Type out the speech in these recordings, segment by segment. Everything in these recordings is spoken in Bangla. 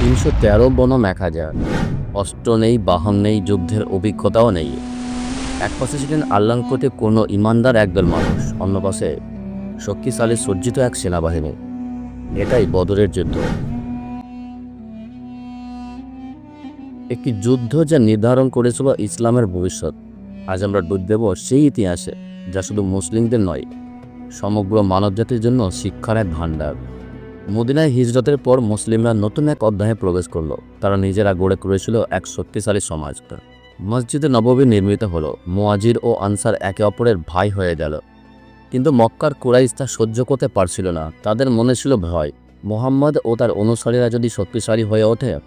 তিনশো তেরো বনম এক হাজার। অস্ত্র নেই, বাহন নেই, যুদ্ধের অভিজ্ঞতাও নেই। এক পাশে ছিলেন আল্লাহর প্রতি কোনো ইমানদার একদল মানুষ, অন্য পাশে শক্তিশালী সজ্জিত এক সেনাবাহিনী। এটাই বদরের যুদ্ধ। একটি যুদ্ধ যা নির্ধারণ করেছিল ইসলামের ভবিষ্যৎ। আজ আমরা ডুব দেব সেই ইতিহাসে, যা শুধু মুসলিমদের নয়, সমগ্র মানবজাতির জন্য শিক্ষার এক ভাণ্ডার। মদিনায় হিজরতের পর মুসলিমরা নতুন এক অধ্যায়ে প্রবেশ করল। তারা নিজেরা গড়ে তুলেছিল এক শক্তিশালী সমাজ। মসজিদে নববী নির্মিত হলো। মোয়াজির ও আনসার একে অপরের ভাই হয়ে গেল। কিন্তু মক্কার কুরাইশ তা সহ্য করতে পারছিল না। তাদের মনে ছিল ভয়। মোহাম্মদ ও তার অনুসারীরা যদি শক্তিশালী হয়ে ওঠে,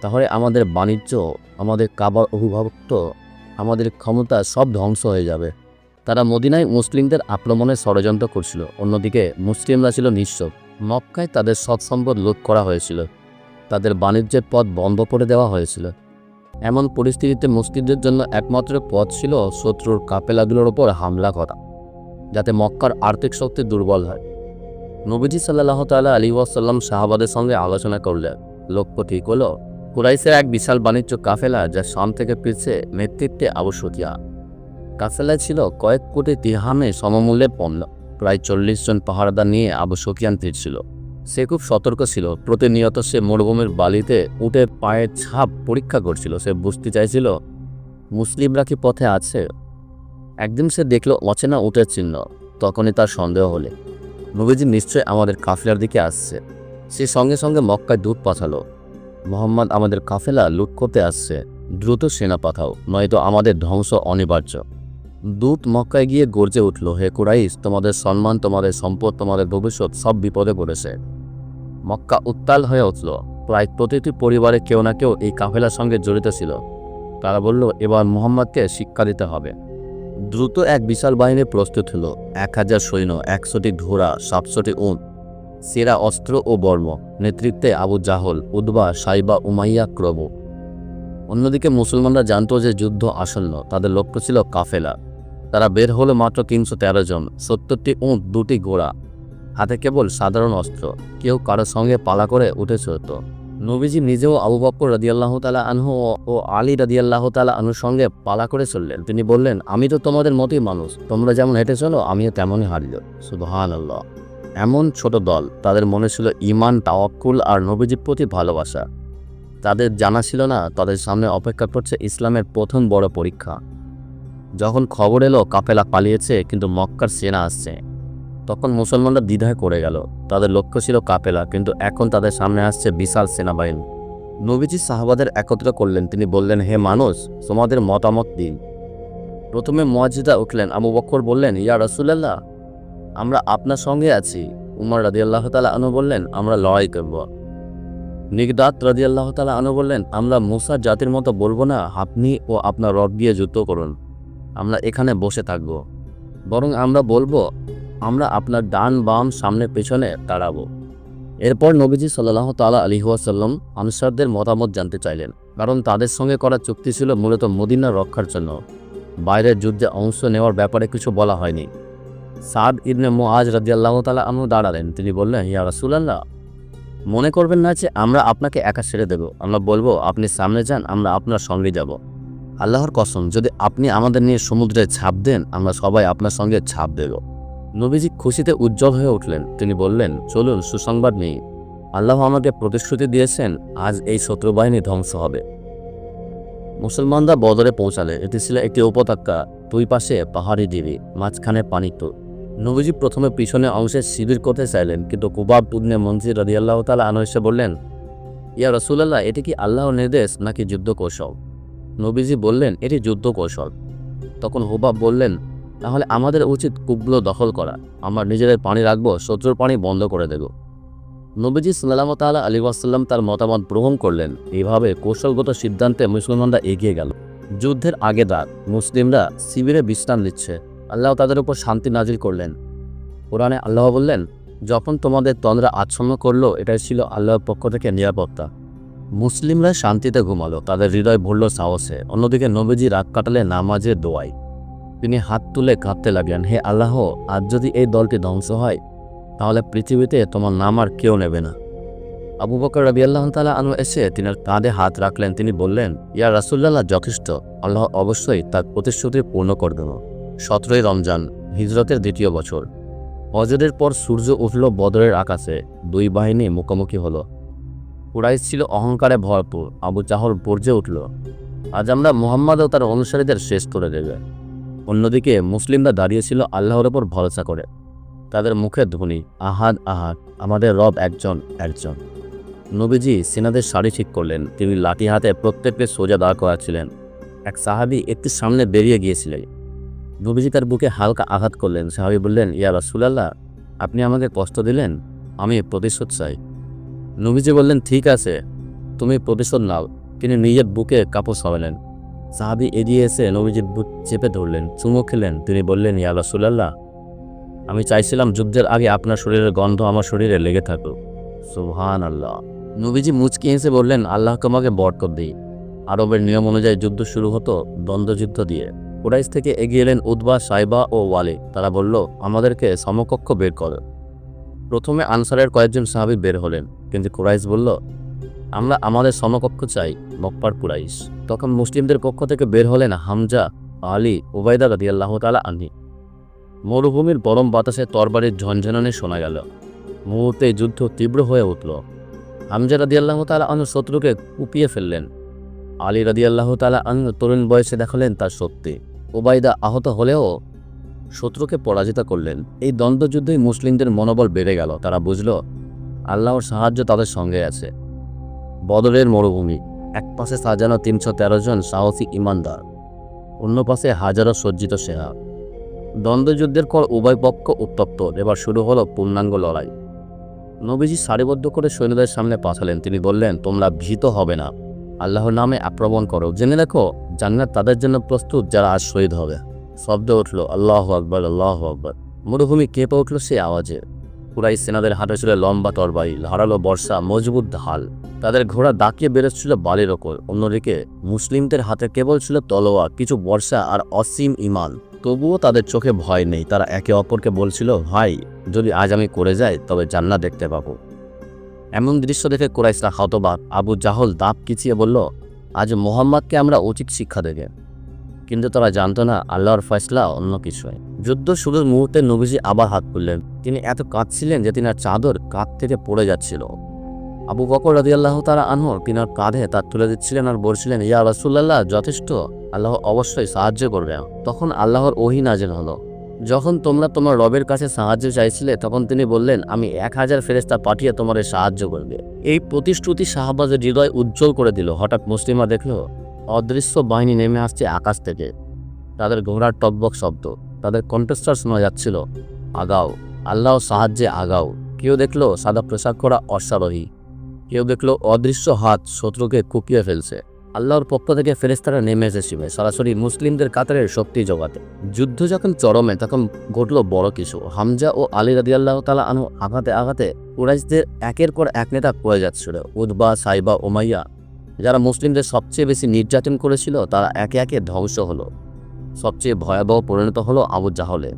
তাহলে আমাদের বাণিজ্য, আমাদের কাবার অভিভাবক আমাদের ক্ষমতা সব ধ্বংস হয়ে যাবে। তারা মদিনায় মুসলিমদের আক্রমণের ষড়যন্ত্র করছিল। অন্যদিকে মুসলিমরা ছিল নিঃস্ব মক্কায় তাদের সৎ সম্পদ করা হয়েছিল। তাদের বাণিজ্যের পথ বন্ধ করে দেওয়া হয়েছিল। এমন পরিস্থিতিতে মুসলিমদের জন্য একমাত্র পথ ছিল শত্রুর কাপেলাগুলোর ওপর হামলা করা, যাতে মক্কার আর্থিক শক্তি দুর্বল হয়। নবীজি সাল্লাহ তাল্লাহ আলী ওয়াসাল্লাম শাহবাদের সঙ্গে আলোচনা করলেন। লক্ষ্য ঠিক হলো, কুরাইশের এক বিশাল বাণিজ্য কাফেলা যা শাম থেকে পিছিয়ে নেতৃত্বে আবশ্যকিয়া কাফেলায় ছিল কয়েক কোটি তিহামে সমমূল্যের পণ্য। প্রায় চল্লিশ জন পাহারাদার নিয়ে আবু সকিয়ান ফিরছিল। সে খুব সতর্ক ছিল। প্রতিনিয়ত সে মরুভূমির বালিতে উঠে পায়ের ছাপ পরীক্ষা করছিল। সে বুঝতে চাইছিল, মুসলিমরা কি পথে আছে? একদিন সে দেখল অচেনা উটের চিহ্ন। তখনই তার সন্দেহ হলে, নবীজি নিশ্চয় আমাদের কাফেলার দিকে আসছে। সে সঙ্গে সঙ্গে মক্কায় দুধ পাঠালো। মোহাম্মদ আমাদের কাফেলা লুট করতে আসছে। দ্রুত সেনা পাঠাও, নয়তো আমাদের ধ্বংস অনিবার্য। দূত মক্কায় গিয়ে গর্জে উঠল, হে কুরাইশ, তোমাদের সম্মান, তোমাদের সম্পদ, তোমাদের ভবিষ্যৎ সব বিপদে পড়েছে। মক্কা উত্তাল হয়ে উঠল। প্রায় প্রতিটি পরিবারে কেউ না কেউ এই কাফেলার সঙ্গে জড়িত ছিল। তারা বলল, এবার মোহাম্মদকে শিক্ষা দিতে হবে। দ্রুত এক বিশাল বাহিনী প্রস্তুত হলো। এক হাজার সৈন্য, একশোটি ঘোড়া, সাতশোটি উঁট সেরা অস্ত্র ও বর্ম। নেতৃত্বে আবু জাহল উদ্বা সাইবা, উমাইয়া ক্রব অন্যদিকে মুসলমানরা জানতো যে যুদ্ধ আসন্ন, তাদের লক্ষ্য ছিল কাফেলা। তারা বের হলো মাত্র তিনশো তেরো জন, সত্তরটি উঁট, দুটি ঘোড়া। হাতে কেবল সাধারণ অস্ত্র। কেউ কারোর সঙ্গে পালা করে উঠে চলত নবীজি নিজেও আবু বক্কর রাদিয়াল্লাহ তালা আনহু ও- আলী রাদিয়াল্লাহ তালা আনুর সঙ্গে পালা করে চললেন। তিনি বললেন, আমি তো তোমাদের মতোই মানুষ। তোমরা যেমন হেঁটে চলো, আমিও তেমনই হারিল সুবহান আল্লাহ এমন ছোট দল, তাদের মনে ছিল ইমান তাওয়াক্কুল আর নবীজির প্রতি ভালোবাসা। তাদের জানা ছিল না, তাদের সামনে অপেক্ষা করছে ইসলামের প্রথম বড় পরীক্ষা। যখন খবর এলো, কাফেলা পালিয়েছে, কিন্তু মক্কার সেনা আসছে। তখন মুসলমানরা দ্বিধায় করে গেল। তাদের লক্ষ্য ছিল কাপেলা কিন্তু এখন তাদের সামনে আসছে বিশাল সেনাবাহিনী। নবীজি সাহাবাদের একত্র করলেন। তিনি বললেন, হে মানুষ, তোমাদের মতামত দিন প্রথমে মজিদা উঠলেন। আবু বক্কর বললেন, ইয়া রসুল্লাহ আমরা আপনার সঙ্গে আছি। উমর রাদিয়াল্লাহ তালা আনু বললেন, আমরা লড়াই করব। নিগদাত রাদিয়াল্লাহ তালা আনু বললেন, আমরা মুসার জাতির মতো বলব না। আপনি ও আপনার রব দিয়ে যুদ্ধ করুন। আমরা এখানে বসে থাকব। বরং আমরা বলব, আমরা আপনার ডান বাম সামনে পেছনে দাঁড়াবো। এরপর নবীজি সাল্লাহ তালা আলী ওয়াসাল্লাম আনসারদের মতামত জানতে চাইলেন। কারণ তাদের সঙ্গে করা চুক্তি ছিল মূলত মদিনা রক্ষার জন্য। বাইরের যুদ্ধে অংশ নেওয়ার ব্যাপারে কিছু বলা হয়নি। সাদ ইবনে মুআজ রাদিয়াল্লাহু তালা আনহু দাঁড়ালেন। তিনি বললেন, ইয়া রাসূলুল্লাহ, মনে করবেন না যে আমরা আপনাকে একা ছেড়ে দেব। আমরা বলব, আপনি সামনে যান, আমরা আপনার সঙ্গে যাব। আল্লাহর কসম, যদি আপনি আমাদের নিয়ে সমুদ্রে ছাপ দেন, আমরা সবাই আপনার সঙ্গে ছাপ দেব। নবীজি খুশিতে উজ্জ্বল হয়ে উঠলেন। তিনি বললেন, চলুন, সুসংবাদ নেই। আল্লাহ আমাকে প্রতিশ্রুতি দিয়েছেন, আজ এই শত্রুবাহিনী ধ্বংস হবে। মুসলমানরা বদরে পৌঁছালে। এটি ছিল একটি উপত্যকা, দুই পাশে পাহাড়ি ঢিবি, মাঝখানে পানি তো নবীজি প্রথমে পিছনে অংশে শিবির করতে চাইলেন, কিন্তু কুবাব উদ্নে মঞ্জির রাদিয়াল্লাহ তালা আনু বললেন, ইয়া রসুল্লাহ এটি কি আল্লাহর নির্দেশ নাকি যুদ্ধ কৌশল নবীজি বললেন, এটি যুদ্ধ কৌশল তখন হুবাব বললেন, তাহলে আমাদের উচিত কুবলো দখল করা। আমরা নিজেদের পানি রাখব, শত্রুর পানি বন্ধ করে দেব। নবীজি সাল্লাম তালা আলী ওয়াসাল্লাম তার মতামত গ্রহণ করলেন। এইভাবে কৌশলগত সিদ্ধান্তে মুসলমানরা এগিয়ে গেল। যুদ্ধের আগে রাত মুসলিমরা শিবিরে বিশ্রাম নিচ্ছে। আল্লাহ তাদের উপর শান্তি নাজিল করলেন। কোরআনে আল্লাহ বললেন, যখন তোমাদের তন্দ্রা আচ্ছন্ন করল, এটাই ছিল আল্লাহর পক্ষ থেকে নিরাপত্তা। মুসলিমরা শান্তিতে ঘুমালো, তাদের হৃদয় ভরল সাহসে। অন্যদিকে নবীজি রাত কাটালে নামাজের দোয়াই তিনি হাত তুলে কাঁদতে লাগলেন, হে আল্লাহ, আজ যদি এই দলটি ধ্বংস হয়, তাহলে পৃথিবীতে তোমার নাম আর কেউ নেবে না। আবু বকর রবি আল্লাহ তালা আনু এসে তিনার কাঁধে হাত রাখলেন। তিনি বললেন, ইয়া রাসুল্লাহ যথেষ্ট। আল্লাহ অবশ্যই তার প্রতিশ্রুতি পূর্ণ করে দেব সতেরোই রমজান, হিজরতের দ্বিতীয় বছর। অজরের পর সূর্য উঠল বদরের আকাশে। দুই বাহিনী মুখোমুখি হলো। কুরাইশ ছিল অহংকারে ভরপুর। আবু চাহর বর্জে উঠল। আজ আমরা মোহাম্মদ ও তার অনুসারীদের শেষ করে দেবে। অন্যদিকে মুসলিমরা দাঁড়িয়েছিল আল্লাহর ওপর ভরসা করে। তাদের মুখে ধ্বনি, আহাদ আহাদ, আমাদের রব একজন একজন। নবীজি সেনাদের শাড়ি ঠিক করলেন। তিনি লাঠি হাতে প্রত্যেককে সোজা দাঁড় করাচ্ছিলেন। এক সাহাবি একটু সামনে বেরিয়ে গিয়েছিলেন। নবীজি তার বুকে হালকা আঘাত করলেন। সাহাবি বললেন, ইয়া রাসুলাল্লাহ, আপনি আমাকে কষ্ট দিলেন? আমি প্রতিশোধ চাই। নবীজি বললেন, ঠিক আছে, তুমি প্রতিশোধ নাও। তিনি নিজের বুকে কাপড় সরালেন সাহাবি এগিয়ে এসে নবীজির বুক চেপে ধরলেন, চুমো খেলেন। তিনি বললেন, ইয়া রাসুলাল্লাহ, আমি চাইছিলাম যুদ্ধের আগে আপনার শরীরের গন্ধ আমার শরীরে লেগে থাকুক। সুবহান আল্লাহ নবীজি মুচকি হেসে বললেন, আল্লাহ তোমাকে বরকত দিই আরবের নিয়ম অনুযায়ী যুদ্ধ শুরু হতো দ্বন্দ্বযুদ্ধ দিয়ে। কুরাইশ থেকে এগিয়ে এলেন উদ্বা সাইবা ও ওয়ালি তারা বলল, আমাদেরকে সমকক্ষ বের করো। প্রথমে আনসারের কয়েকজন সাহাবি বের হলেন, কিন্তু কুরাইশ বলল, আমরা আমাদের সমকক্ষ চাই, মক্কার কুরাইশ। তখন মুসলিমদের পক্ষ থেকে বের হলেন হামজা, আলী ওবায়দা রাদি আল্লাহ তালা আনি মরুভূমির গরম বাতাসে তরবারির ঝনঝনানে শোনা গেল। মুহূর্তে যুদ্ধ তীব্র হয়ে উঠল। হামজা রাদি আল্লাহ তালা আনু শত্রুকে কুপিয়ে ফেললেন। আলী রাদি আল্লাহ তালা আনু তরুণ বয়সে দেখালেন তার শক্তি। ওবায়দা আহত হলেও শত্রুকে পরাজিত করলেন। এই দ্বন্দ্বযুদ্ধেই মুসলিমদের মনোবল বেড়ে গেল। তারা বুঝল, আল্লাহর সাহায্য তাদের সঙ্গে আছে। বদরের মরুভূমি। এক পাশে সাজানো তিনশো তেরো জন সাহসী ইমানদার, অন্য পাশে হাজারো সজ্জিত সেনা। দ্বন্দ্বযুদ্ধের পর উভয় পক্ষ উত্তপ্ত। এবার শুরু হলো পূর্ণাঙ্গ লড়াই। নবীজি সারিবদ্ধ করে সৈন্যদের সামনে পাঠালেন। তিনি বললেন, তোমরা ভীত হবে না। আল্লাহর নামে আক্রমণ করো। জেনে দেখো জান্নাত তাদের জন্য প্রস্তুত যারা আজ শহীদ হবে। শব্দ উঠল, আল্লাহ আকবর আল্লাহ আকবর। মরুভূমি কেঁপে উঠল সে আওয়াজে। পুরাই সেনাদের হাতে ছিল লম্বা তরবারি, ধারালো বর্ষা, মজবুত ঢাল। তাদের ঘোড়া দাঁকিয়ে বেরোচ্ছিল বালির ওপর, অন্যদিকে মুসলিমদের হাতে কেবল ছিল তলোয়া কিছু বর্ষা আর অসীম ইমান। তবুও তাদের চোখে ভয় নেই, তারা একে অপরকে বলছিল, ভাই, যদি আজ আমি করে যাই, তবে জান্নাত দেখতে পাবো। এমন দৃশ্য দেখে কোরাইশরা হতবাক। আবু জাহল দাঁত কিচিয়ে বলল, আজ মোহাম্মদকে আমরা উচিত শিক্ষা দেবে। কিন্তু তারা জানতো না আল্লাহর ফয়সলা অন্য কিছুই। যুদ্ধ শুরুর মুহূর্তে নবীজি আবার হাত তুললেন। তিনি এত কাঁদছিলেন যে তিনার চাদর কাঁধ থেকে পড়ে যাচ্ছিল। আবু বকর রাজি আল্লাহ তারা আনহর তিনার কাঁধে তার তুলে দিচ্ছিলেন আর বলছিলেন, ইয়া রাসুল্লাহ যথেষ্ট। আল্লাহ অবশ্যই সাহায্য করবে। তখন আল্লাহর ওহি নাজেল হলো। যখন তোমরা তোমার রবের কাছে সাহায্য চাইছিলে, তখন তিনি বললেন, আমি এক হাজার ফেরেস্তা পাঠিয়ে তোমাদের সাহায্য করবে। এই প্রতিশ্রুতি শাহবাজের হৃদয় উজ্জ্বল করে দিল। হঠাৎ মুসলিমা দেখল অদৃশ্য বাহিনী নেমে আসছে আকাশ থেকে। তাদের ঘোড়ার টকবক শব্দ, তাদের কন্টেস্টার শোনা যাচ্ছিল, আগাও আল্লাহ সাহায্যে আগাও। কেউ দেখল সাদা পোশাক করা অশ্বারোহী, কেউ দেখল অদৃশ্য হাত শত্রুকে কুপিয়ে ফেলছে। আল্লাহর পক্ষ থেকে ফেরেস্তারা নেমে এসেছিবে সরাসরি মুসলিমদের কাতারের শক্তি জোগাতে। যুদ্ধ যখন চরমে, তখন ঘটল বড় কিছু। হামজা ও আলী রাদি আল্লাহ তালা আনু আঘাতে আঘাতে কুরাইশদের একের পর এক নেতা পড়ে যাচ্ছিল। উদ্বা সাইবা ওমাইয়া যারা মুসলিমদের সবচেয়ে বেশি নির্যাতন করেছিল, তারা একে একে ধ্বংস হলো। সবচেয়ে ভয়াবহ পরিণত হলো আবু জাহলে।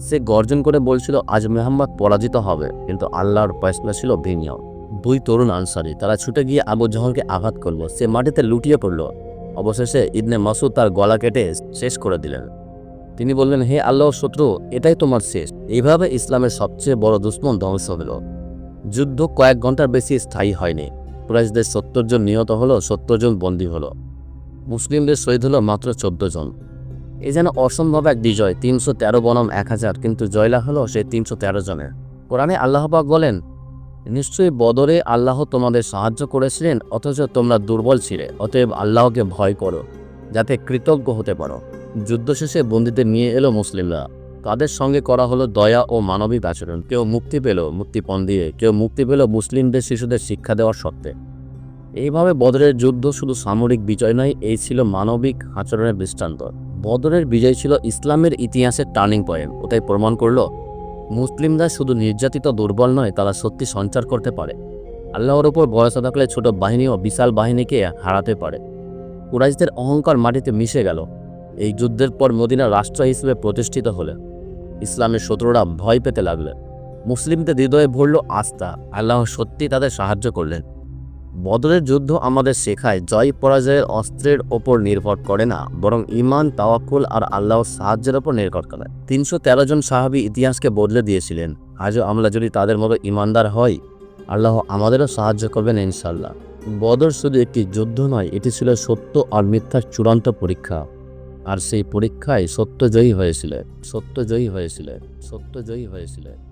সে গর্জন করে বলছিল, আজ মেহাম্মদ পরাজিত হবে। কিন্তু আল্লাহর ফয়সলা ছিল ভিন্ন। দুই তরুণ আনসারি, তারা ছুটে গিয়ে আবু জাহলকে আঘাত করল। সে মাটিতে লুটিয়ে পড়ল। অবশেষে ইবনে মাসুদ তার গলা কেটে শেষ করে দিলেন। তিনি বললেন, হে আল্লাহর শত্রু, এটাই তোমার শেষ। এইভাবে ইসলামের সবচেয়ে বড় দুশ্মন ধ্বংস হলো। যুদ্ধ কয়েক ঘণ্টার বেশি স্থায়ী হয়নি। কুরাইশদের সত্তর জন নিহত হলো, সত্তর জন বন্দী হলো। মুসলিমদের শহীদ হলো মাত্র চোদ্দ জন। এ যেন অসম্ভব এক বিজয়, তিনশো তেরো বনম এক হাজার, কিন্তু জয়লা হলো সেই তিনশো তেরো জনের। কোরআনে আল্লাহবাক বলেন, নিশ্চয়ই বদরে আল্লাহ তোমাদের সাহায্য করেছিলেন, অথচ তোমরা দুর্বল ছিলে, অতএব আল্লাহকে ভয় করো, যাতে কৃতজ্ঞ হতে পারো। যুদ্ধ শেষে বন্দীদের নিয়ে এলো মুসলিমরা। তাদের সঙ্গে করা হলো দয়া ও মানবিক আচরণ। কেউ মুক্তি পেল মুক্তিপণ দিয়ে, কেউ মুক্তি পেল মুসলিমদের শিশুদের শিক্ষা দেওয়ার সত্ত্বে এইভাবে বদরের যুদ্ধ শুধু সামরিক বিজয় নয়, এই ছিল মানবিক আচরণের দৃষ্টান্ত। বদরের বিজয় ছিল ইসলামের ইতিহাসের টার্নিং পয়েন্ট। ওটাই প্রমাণ করল, মুসলিমরা শুধু নির্যাতিত দুর্বল নয়, তারা সত্যি সঞ্চার করতে পারে। আল্লাহর ওপর ভরসা থাকলে ছোট বাহিনীও বিশাল বাহিনীকে হারাতে পারে। কুরাইশদের অহংকার মাটিতে মিশে গেল। এই যুদ্ধের পর মদিনা রাষ্ট্র হিসেবে প্রতিষ্ঠিত হলে। ইসলামের শত্রুরা ভয় পেতে লাগলেন। মুসলিমদের হৃদয়ে ভরল আস্থা। আল্লাহ সত্যি তাদের সাহায্য করলেন। বদরের যুদ্ধ আমাদের শেখায়, জয় পরাজয়ের অস্ত্রের ওপর নির্ভর করে না, বরং ইমান তাওয়াক্কুল আর আল্লাহর সাহায্যের ওপর নির্ভর করে। তিনশো তেরো জন সাহাবি ইতিহাসকে বদলে দিয়েছিলেন। আজও আমরা যদি তাদের মতো ইমানদার হই, আল্লাহ আমাদেরও সাহায্য করবেন ইনশাল্লাহ বদর শুধু একটি যুদ্ধ নয়, এটি ছিল সত্য আর মিথ্যার চূড়ান্ত পরীক্ষা। আর সেই পরীক্ষায় সত্যজয়ী হয়েছিলেন সত্যজয়ী হয়েছিলেন সত্যজয়ী হয়েছিলেন